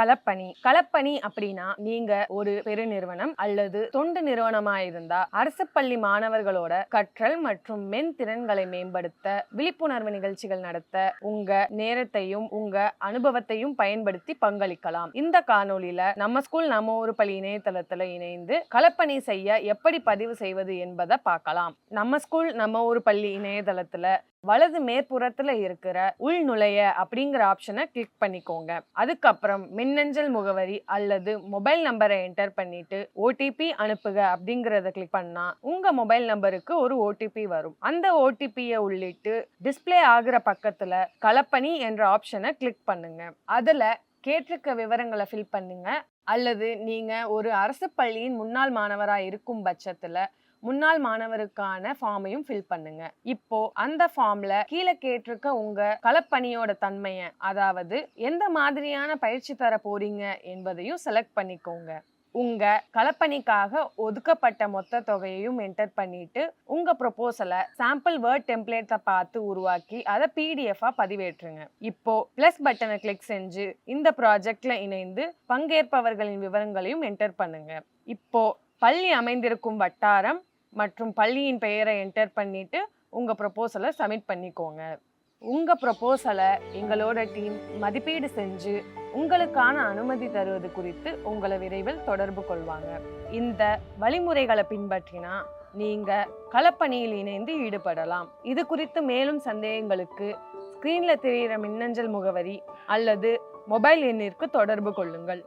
களப்பணி களப்பணி அப்படின்னா நீங்க ஒரு பெருநிறுவனம் அல்லது தொண்டு நிறுவனமா இருந்தா அரசு பள்ளி மாணவர்களோட கற்றல் மற்றும் மென் திறன்களை மேம்படுத்த விழிப்புணர்வு நிகழ்ச்சிகள் நடத்த உங்க நேரத்தையும் உங்க அனுபவத்தையும் பயன்படுத்தி பங்களிக்கலாம். இந்த காணொளியில நம்ம ஸ்கூல் நம்ம ஒரு பள்ளி இணையதளத்துல இணைந்து களப்பணி செய்ய எப்படி பதிவு செய்வது என்பதை பார்க்கலாம். நம்ம ஸ்கூல் நம்ம ஒரு பள்ளி இணையதளத்துல வலது மேற்புறத்துல இருக்கிற உள் நுழைய அப்படிங்கிற ஆப்ஷனை கிளிக் பண்ணிக்கோங்க. அதுக்கப்புறம் மின்னஞ்சல் முகவரி அல்லது மொபைல் நம்பரை என்டர் பண்ணிட்டு ஓடிபி அனுப்புக அப்படிங்கிறத கிளிக் பண்ணா உங்க மொபைல் நம்பருக்கு ஒரு ஓடிபி வரும். அந்த ஓடிபியை உள்ளிட்டு டிஸ்ப்ளே ஆகுற பக்கத்துல கலப்பணி என்ற ஆப்ஷனை கிளிக் பண்ணுங்க. அதுல கேட்டிருக்க விவரங்களை ஃபில் பண்ணுங்க. அல்லது நீங்க ஒரு அரசு பள்ளியின் முன்னாள் மாணவராக இருக்கும் பட்சத்துல முன்னாள் மாணவருக்கான ஃபார்மையும் ஃபில் பண்ணுங்க. இப்போ அந்த ஃபார்ம்ல கீழே கேட்டிருக்க உங்க களப்பணியோட தன்மையை அதாவது எந்த மாதிரியான பயிற்சி தர போறீங்க என்பதையும் செலக்ட் பண்ணிக்கோங்க. உங்க களப்பணிக்காக ஒதுக்கப்பட்ட மொத்த தொகையையும் என்டர் பண்ணிட்டு உங்க ப்ரொபோசலை சாம்பிள் வேர்ட் டெம்ப்ளேட்டை பார்த்து உருவாக்கி அதை பிடிஎஃபா பதிவேற்றுங்க. இப்போ பிளஸ் பட்டனை கிளிக் செஞ்சு இந்த ப்ராஜெக்ட்ல இணைந்து பங்கேற்பவர்களின் விவரங்களையும் என்டர் பண்ணுங்க. இப்போ பள்ளி அமைந்திருக்கும் வட்டாரம் மற்றும் பள்ளியின் பெயரை என்டர் பண்ணிவிட்டு உங்கள் ப்ரொபோசலை சப்மிட் பண்ணிக்கோங்க. உங்கள் ப்ரொபோசலை எங்களோட டீம் மதிப்பீடு செஞ்சு உங்களுக்கான அனுமதி தருவது குறித்து உங்களை விரைவில் தொடர்பு கொள்வாங்க. இந்த வழிமுறைகளை பின்பற்றினா நீங்கள் களப்பணியில் இணைந்து ஈடுபடலாம். இது குறித்து மேலும் சந்தேகங்களுக்கு ஸ்க்ரீனில் தெரிகிற மின்னஞ்சல் முகவரி அல்லது மொபைல் எண்ணிற்கு தொடர்பு கொள்ளுங்கள்.